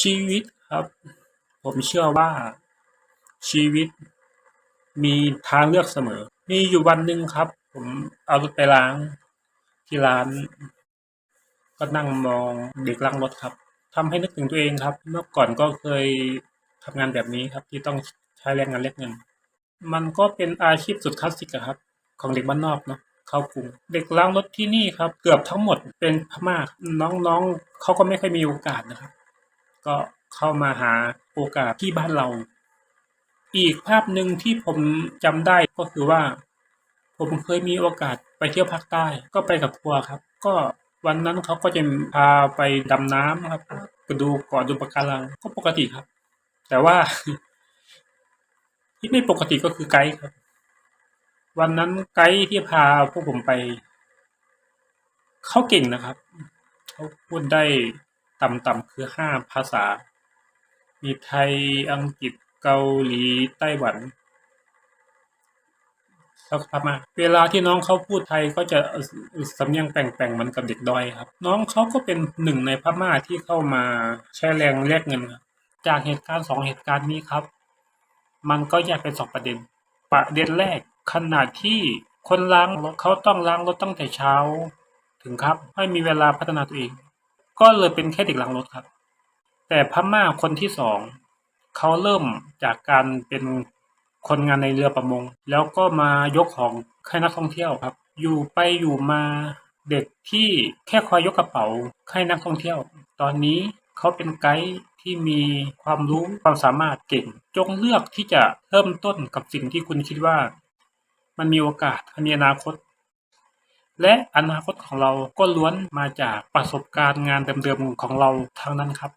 ชีวิตครับ ผมเชื่อว่า ชีวิต มีทางเลือกเสมอ มีอยู่วันหนึ่งครับ ผมเอารถไปล้าง ที่ร้าน ก็นั่งมองเด็กล้างรถครับทำให้นึกถึงตัวเองครับ เมื่อก่อนก็เคยทำงานแบบนี้ครับ ที่ต้องใช้แรงงานแลกเงิน มันก็เป็นอาชีพสุดคลาสสิกครับ ของเด็กบ้านนอกเนาะเข้ากรุงเด็กล้างรถที่นี่ครับ เกือบทั้งหมดเป็นพม่าน้องๆเขาก็ไม่ค่อยมีโอกาสนะครับ ก็เข้ามาหาโอกาสที่บ้านเรา อีกภาพหนึ่งที่ผมจำได้ก็คือว่า ผมเคยมีโอกาสไปเที่ยวภาคใต้ ก็ไปกับทัวร์ครับ ก็วันนั้นเขาก็จะพาไปดำน้ำครับไปดูเกาะดูปะการังก็ปกติครับ แต่ว่า ที่ไม่ปกติก็คือไกด์ครับ วันนั้นไกด์ที่พาพวกผมไปเขาเก่งนะครับเขาพูดได้ ต่ำๆคือห้าภาษา มีไทยอังกฤษเกาหลีไต้หวันแล้วก็พม่าเวลาที่น้องเขาพูดไทยก็จะสำเนียงแปลงๆเหมือนกับเด็กดอยครับ น้องเขาก็เป็นหนึ่งในพม่าที่เข้ามาใช้แรงแลกเงินครับจากเหตุการณ์สองเหตุการณ์นี้ครับ มันก็แยกเป็นสองประเด็น ประเด็นแรกขนาดที่คนล้างรถเขาต้องล้างรถตั้งแต่เช้า ถึงครับ ไม่มีเวลาพัฒนาตัวเอง ก็เลยเป็นแค่เด็กล้างรถครับ แต่พม่าคนที่สองเขาเริ่มจากการเป็นคนงานในเรือประมง แล้วก็มายกของให้นักท่องเที่ยวครับ อยู่ไปอยู่มาเด็กที่แค่คอยยกกระเป๋าให้นักท่องเที่ยว ตอนนี้เขาเป็นไกด์ที่มีความรู้ความสามารถเก่ง จงเลือกที่จะเริ่มต้นกับสิ่งที่คุณคิดว่า มันมีโอกาสมีอนาคต และอนาคตของเราก็ล้วนมาจากประสบการณ์งานเดิมๆของเราทั้งนั้นครับ